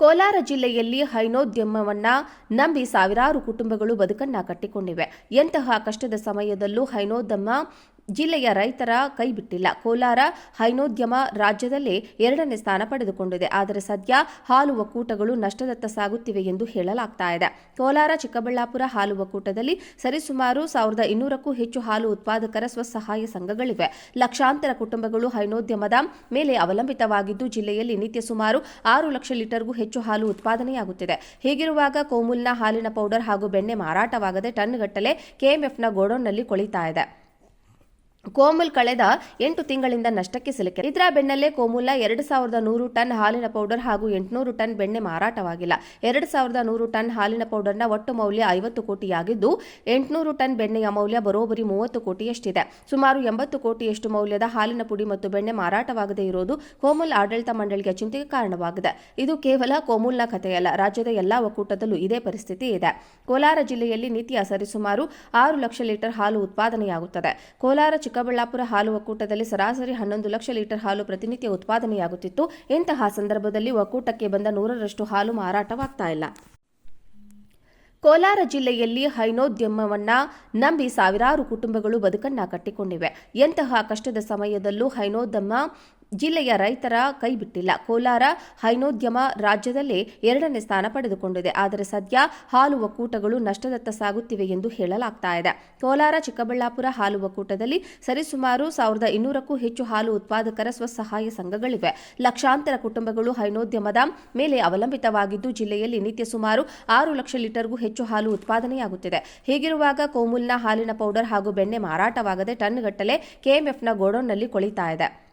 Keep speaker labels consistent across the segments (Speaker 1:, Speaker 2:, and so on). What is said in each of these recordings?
Speaker 1: ಕೋಲಾರ ಜಿಲ್ಲೆಯಲ್ಲಿ ಹೈನೋದ್ಯಮವನ್ನ ನಂಬಿ ಸಾವಿರಾರು ಕುಟುಂಬಗಳು ಬದುಕನ್ನ ಕಟ್ಟಿಕೊಂಡಿವೆ. ಎಂತಹ ಕಷ್ಟದ ಸಮಯದಲ್ಲೂ ಹೈನೋದ್ಯಮ ಜಿಲ್ಲೆಯ ರೈತರ ಕೈ ಬಿಟ್ಟಿಲ್ಲ. ಕೋಲಾರ ಹೈನೋದ್ಯಮ ರಾಜ್ಯದಲ್ಲೇ ಎರಡನೇ ಸ್ಥಾನ ಪಡೆದುಕೊಂಡಿದೆ. ಆದರೆ ಸದ್ಯ ಹಾಲು ಒಕ್ಕೂಟಗಳು ನಷ್ಟದತ್ತ ಸಾಗುತ್ತಿವೆ ಎಂದು ಹೇಳಲಾಗ್ತಾ ಇದೆ. ಕೋಲಾರ, ಚಿಕ್ಕಬಳ್ಳಾಪುರ ಹಾಲು ಒಕ್ಕೂಟದಲ್ಲಿ ಸರಿಸುಮಾರು ಸಾವಿರದ ಇನ್ನೂರಕ್ಕೂ ಹೆಚ್ಚು ಹಾಲು ಉತ್ಪಾದಕರ ಸ್ವಸಹಾಯ ಸಂಘಗಳಿವೆ. ಲಕ್ಷಾಂತರ ಕುಟುಂಬಗಳು ಹೈನೋದ್ಯಮದ ಮೇಲೆ ಅವಲಂಬಿತವಾಗಿದ್ದು, ಜಿಲ್ಲೆಯಲ್ಲಿ ನಿತ್ಯ ಸುಮಾರು ಆರು ಲಕ್ಷ ಲೀಟರ್ಗೂ ಹೆಚ್ಚು ಹಾಲು ಉತ್ಪಾದನೆಯಾಗುತ್ತಿದೆ. ಹೀಗಿರುವಾಗ ಕೋಮುಲ್ನ ಹಾಲಿನ ಪೌಡರ್ ಹಾಗೂ ಬೆಣ್ಣೆ ಮಾರಾಟವಾಗದೆ ಟನ್ಗಟ್ಟಲೆ ಕೆಎಂಎಫ್ನ ಗೋಡೌನ್ನಲ್ಲಿ ಕೊಳಿತಾ ಇದೆ. ಕೋಮುಲ್ ಕಳೆದ ಎಂಟು ತಿಂಗಳಿಂದ ನಷ್ಟಕ್ಕೆ ಸಿಲುಕಿದೆ. ಇದರ ಬೆನ್ನಲ್ಲೇ ಕೋಮುಲ ಎರಡು ಸಾವಿರದ ನೂರು ಟನ್ ಹಾಲಿನ ಪೌಡರ್ ಹಾಗೂ ಎಂಟುನೂರು ಟನ್ ಬೆಣ್ಣೆ ಮಾರಾಟವಾಗಿಲ್ಲ. ಎರಡು ಸಾವಿರದ ನೂರು ಟನ್ ಹಾಲಿನ ಪೌಡರ್ನ ಒಟ್ಟು ಮೌಲ್ಯ ಐವತ್ತು ಕೋಟಿಯಾಗಿದ್ದು, ಎಂಟುನೂರು ಟನ್ ಬೆಣ್ಣೆಯ ಮೌಲ್ಯ ಬರೋಬರಿ ಮೂವತ್ತು ಕೋಟಿಯಷ್ಟಿದೆ. ಸುಮಾರು ಎಂಬತ್ತು ಕೋಟಿಯಷ್ಟು ಮೌಲ್ಯದ ಹಾಲಿನ ಪುಡಿ ಮತ್ತು ಬೆಣ್ಣೆ ಮಾರಾಟವಾಗದೇ ಇರುವುದು ಕೋಮುಲ್ ಆಡಳಿತ ಮಂಡಳಿಗೆ ಚಿಂತೆಗೆ ಕಾರಣವಾಗಿದೆ. ಇದು ಕೇವಲ ಕೋಮುಲ್ನ ಕಥೆಯಲ್ಲ. ರಾಜ್ಯದ ಎಲ್ಲಾ ಒಕ್ಕೂಟದಲ್ಲೂ ಇದೇ ಪರಿಸ್ಥಿತಿ ಇದೆ. ಕೋಲಾರ ಜಿಲ್ಲೆಯಲ್ಲಿ ನಿತ್ಯ ಸರಿಸುಮಾರು ಆರು ಲಕ್ಷ ಲೀಟರ್ ಹಾಲು ಉತ್ಪಾದನೆಯಾಗುತ್ತದೆ. ಕೋಲಾರ ಚಿಕ್ಕಬಳ್ಳಾಪುರ ಹಾಲು ಒಕ್ಕೂಟದಲ್ಲಿ ಸರಾಸರಿ ಹನ್ನೊಂದು ಲಕ್ಷ ಲೀಟರ್ ಹಾಲು ಪ್ರತಿನಿತ್ಯ ಉತ್ಪಾದನೆಯಾಗುತ್ತಿತ್ತು. ಇಂತಹ ಸಂದರ್ಭದಲ್ಲಿ ಒಕ್ಕೂಟಕ್ಕೆ ಬಂದ ನೂರರಷ್ಟು ಹಾಲು ಮಾರಾಟವಾಗ್ತಾ ಇಲ್ಲ. ಕೋಲಾರ ಜಿಲ್ಲೆಯಲ್ಲಿ ಹೈನೋದ್ಯಮವನ್ನ ನಂಬಿ ಸಾವಿರಾರು ಕುಟುಂಬಗಳು ಬದುಕನ್ನ ಕಟ್ಟಿಕೊಂಡಿವೆ. ಎಂತಹ ಕಷ್ಟದ ಸಮಯದಲ್ಲೂ ಹೈನೋದ್ಯಮ ಜಿಲ್ಲೆಯ ರೈತರ ಕೈ ಬಿಟ್ಟಿಲ್ಲ. ಕೋಲಾರ ಹೈನೋದ್ಯಮ ರಾಜ್ಯದಲ್ಲೇ ಎರಡನೇ ಸ್ಥಾನ ಪಡೆದುಕೊಂಡಿದೆ. ಆದರೆ ಸದ್ಯ ಹಾಲು ಒಕ್ಕೂಟಗಳು ನಷ್ಟದತ್ತ ಸಾಗುತ್ತಿವೆ ಎಂದು ಹೇಳಲಾಗ್ತಾ ಇದೆ. ಕೋಲಾರ, ಚಿಕ್ಕಬಳ್ಳಾಪುರ ಹಾಲು ಒಕ್ಕೂಟದಲ್ಲಿ ಸರಿಸುಮಾರು ಸಾವಿರದ ಇನ್ನೂರಕ್ಕೂ ಹೆಚ್ಚು ಹಾಲು ಉತ್ಪಾದಕರ ಸ್ವಸಹಾಯ ಸಂಘಗಳಿವೆ. ಲಕ್ಷಾಂತರ ಕುಟುಂಬಗಳು ಹೈನೋದ್ಯಮದ ಮೇಲೆ ಅವಲಂಬಿತವಾಗಿದ್ದು, ಜಿಲ್ಲೆಯಲ್ಲಿ ನಿತ್ಯ ಸುಮಾರು ಆರು ಲಕ್ಷ ಲೀಟರ್ಗೂ ಹೆಚ್ಚು ಹಾಲು ಉತ್ಪಾದನೆಯಾಗುತ್ತಿದೆ. ಹೀಗಿರುವಾಗ ಕೋಮುಲ್ನ ಹಾಲಿನ ಪೌಡರ್ ಹಾಗೂ ಬೆಣ್ಣೆ ಮಾರಾಟವಾಗದೆ ಟನ್ಗಟ್ಟಲೆ ಕೆಎಂಎಫ್ನ ಗೋಡೌನ್ನಲ್ಲಿ ಕೊಳಿತಾ ಇದೆ.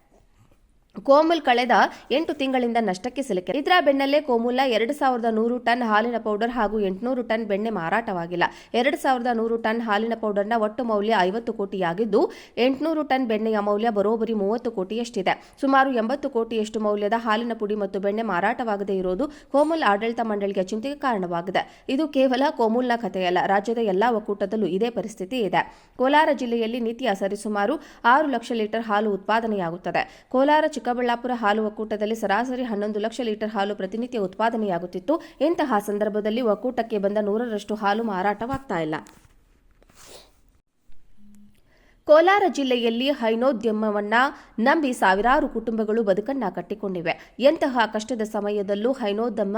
Speaker 1: ಕೋಮುಲ್ ಕಳೆದ ಎಂಟು ತಿಂಗಳಿಂದ ನಷ್ಟಕ್ಕೆ ಸಿಲುಕಿದೆ. ಇದರ ಬೆನ್ನಲ್ಲೇ ಕೋಮುಲ ಎರಡು ಸಾವಿರದ ನೂರು ಟನ್ ಹಾಲಿನ ಪೌಡರ್ ಹಾಗೂ ಎಂಟುನೂರು ಟನ್ ಬೆಣ್ಣೆ ಮಾರಾಟವಾಗಿಲ್ಲ. ಎರಡು ಸಾವಿರದ ನೂರು ಟನ್ ಹಾಲಿನ ಪೌಡರ್ನ ಒಟ್ಟು ಮೌಲ್ಯ ಐವತ್ತು ಕೋಟಿಯಾಗಿದ್ದು, ಎಂಟುನೂರು ಟನ್ ಬೆಣ್ಣೆಯ ಮೌಲ್ಯ ಬರೋಬರಿ ಮೂವತ್ತು ಕೋಟಿಯಷ್ಟಿದೆ. ಸುಮಾರು ಎಂಬತ್ತು ಕೋಟಿಯಷ್ಟು ಮೌಲ್ಯದ ಹಾಲಿನ ಪುಡಿ ಮತ್ತು ಬೆಣ್ಣೆ ಮಾರಾಟವಾಗದೇ ಇರುವುದು ಕೋಮುಲ್ ಆಡಳಿತ ಮಂಡಳಿಗೆ ಚಿಂತೆಗೆ ಕಾರಣವಾಗಿದೆ. ಇದು ಕೇವಲ ಕೋಮುಲ್ನ ಕಥೆಯಲ್ಲ. ರಾಜ್ಯದ ಎಲ್ಲಾ ಒಕ್ಕೂಟದಲ್ಲೂ ಇದೇ ಪರಿಸ್ಥಿತಿ ಇದೆ. ಕೋಲಾರ ಜಿಲ್ಲೆಯಲ್ಲಿ ನಿತ್ಯ ಸರಿಸುಮಾರು ಆರು ಲಕ್ಷ ಲೀಟರ್ ಹಾಲು ಉತ್ಪಾದನೆಯಾಗುತ್ತದೆ. ಕೋಲಾರ ಚಿಕ್ಕಬಳ್ಳಾಪುರ ಹಾಲು ಒಕ್ಕೂಟದಲ್ಲಿ ಸರಾಸರಿ ಹನ್ನೊಂದು ಲಕ್ಷ ಲೀಟರ್ ಹಾಲು ಪ್ರತಿನಿತ್ಯ ಉತ್ಪಾದನೆಯಾಗುತ್ತಿತ್ತು. ಇಂತಹ ಸಂದರ್ಭದಲ್ಲಿ ಒಕ್ಕೂಟಕ್ಕೆ ಬಂದ ನೂರರಷ್ಟು ಹಾಲು ಮಾರಾಟವಾಗ್ತಾ ಇಲ್ಲ. ಕೋಲಾರ ಜಿಲ್ಲೆಯಲ್ಲಿ ಹೈನೋದ್ಯಮವನ್ನ ನಂಬಿ ಸಾವಿರಾರು ಕುಟುಂಬಗಳು ಬದುಕನ್ನ ಕಟ್ಟಿಕೊಂಡಿವೆ. ಎಂತಹ ಕಷ್ಟದ ಸಮಯದಲ್ಲೂ ಹೈನೋದ್ಯಮ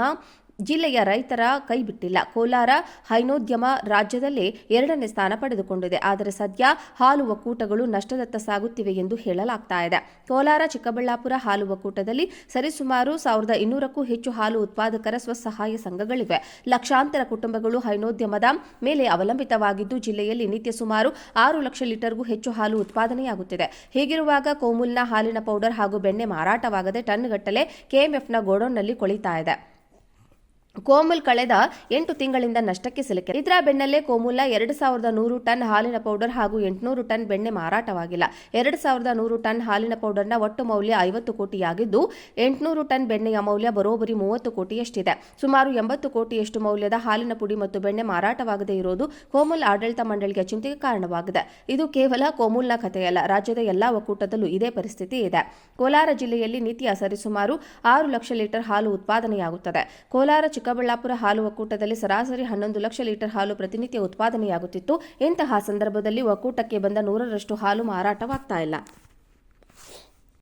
Speaker 1: ಜಿಲ್ಲೆಯ ರೈತರ ಕೈ ಬಿಟ್ಟಿಲ್ಲ ಕೋಲಾರ ಹೈನೋದ್ಯಮ ರಾಜ್ಯದಲ್ಲೇ ಎರಡನೇ ಸ್ಥಾನ ಪಡೆದುಕೊಂಡಿದೆ. ಆದರೆ ಸದ್ಯ ಹಾಲು ಒಕ್ಕೂಟಗಳು ನಷ್ಟದತ್ತ ಸಾಗುತ್ತಿವೆ ಎಂದು ಹೇಳಲಾಗ್ತಾ ಇದೆ. ಕೋಲಾರ, ಚಿಕ್ಕಬಳ್ಳಾಪುರ ಹಾಲು ಒಕ್ಕೂಟದಲ್ಲಿ ಸರಿಸುಮಾರು ಸಾವಿರದ ಇನ್ನೂರಕ್ಕೂ ಹೆಚ್ಚು ಹಾಲು ಉತ್ಪಾದಕರ ಸ್ವಸಹಾಯ ಸಂಘಗಳಿವೆ. ಲಕ್ಷಾಂತರ ಕುಟುಂಬಗಳು ಹೈನೋದ್ಯಮದ ಮೇಲೆ ಅವಲಂಬಿತವಾಗಿದ್ದು, ಜಿಲ್ಲೆಯಲ್ಲಿ ನಿತ್ಯ ಸುಮಾರು ಆರು ಲಕ್ಷ ಲೀಟರ್ಗೂ ಹೆಚ್ಚು ಹಾಲು ಉತ್ಪಾದನೆಯಾಗುತ್ತಿದೆ. ಹೀಗಿರುವಾಗ ಕೋಮುಲ್ನ ಹಾಲಿನ ಪೌಡರ್ ಹಾಗೂ ಬೆಣ್ಣೆ ಮಾರಾಟವಾಗದೆ ಟನ್ಗಟ್ಟಲೆ ಕೆಎಂಎಫ್ನ ಗೋಡೌನ್ನಲ್ಲಿ ಕೊಳಿತಾ ಇದೆ. ಕೋಮುಲ್ ಕಳೆದ ಎಂಟು ತಿಂಗಳಿಂದ ನಷ್ಟಕ್ಕೆ ಸಿಲುಕಿದೆ. ಇದರ ಬೆನ್ನಲ್ಲೇ ಕೋಮುಲ ಎರಡು ಸಾವಿರದ ನೂರು ಟನ್ ಹಾಲಿನ ಪೌಡರ್ ಹಾಗೂ ಎಂಟುನೂರು ಟನ್ ಬೆಣ್ಣೆ ಮಾರಾಟವಾಗಿಲ್ಲ. ಎರಡು ಸಾವಿರದ ನೂರು ಟನ್ ಹಾಲಿನ ಪೌಡರ್ನ ಒಟ್ಟು ಮೌಲ್ಯ ಐವತ್ತು ಕೋಟಿಯಾಗಿದ್ದು, ಎಂಟುನೂರು ಟನ್ ಬೆಣ್ಣೆಯ ಮೌಲ್ಯ ಬರೋಬರಿ ಮೂವತ್ತು ಕೋಟಿಯಷ್ಟಿದೆ. ಸುಮಾರು ಎಂಬತ್ತು ಕೋಟಿಯಷ್ಟು ಮೌಲ್ಯದ ಹಾಲಿನ ಪುಡಿ ಮತ್ತು ಬೆಣ್ಣೆ ಮಾರಾಟವಾಗದೇ ಇರುವುದು ಕೋಮುಲ್ ಆಡಳಿತ ಮಂಡಳಿಗೆ ಚಿಂತೆಗೆ ಕಾರಣವಾಗಿದೆ. ಇದು ಕೇವಲ ಕೋಮುಲ್ನ ಕಥೆಯಲ್ಲ. ರಾಜ್ಯದ ಎಲ್ಲಾ ಒಕ್ಕೂಟದಲ್ಲೂ ಇದೇ ಪರಿಸ್ಥಿತಿ ಇದೆ. ಕೋಲಾರ ಜಿಲ್ಲೆಯಲ್ಲಿ ನಿತ್ಯ ಸರಿಸುಮಾರು ಆರು ಲಕ್ಷ ಲೀಟರ್ ಹಾಲು ಉತ್ಪಾದನೆಯಾಗುತ್ತದೆ. ಕೋಲಾರ ಚಿಕ್ಕಬಳ್ಳಾಪುರ ಹಾಲು ಒಕ್ಕೂಟದಲ್ಲಿ ಸರಾಸರಿ ಹನ್ನೊಂದು ಲಕ್ಷ ಲೀಟರ್ ಹಾಲು ಪ್ರತಿನಿತ್ಯ ಉತ್ಪಾದನೆಯಾಗುತ್ತಿತ್ತು. ಇಂತಹ ಸಂದರ್ಭದಲ್ಲಿ ಒಕ್ಕೂಟಕ್ಕೆ ಬಂದ ನೂರರಷ್ಟು ಹಾಲು ಮಾರಾಟವಾಗ್ತಾ ಇಲ್ಲ.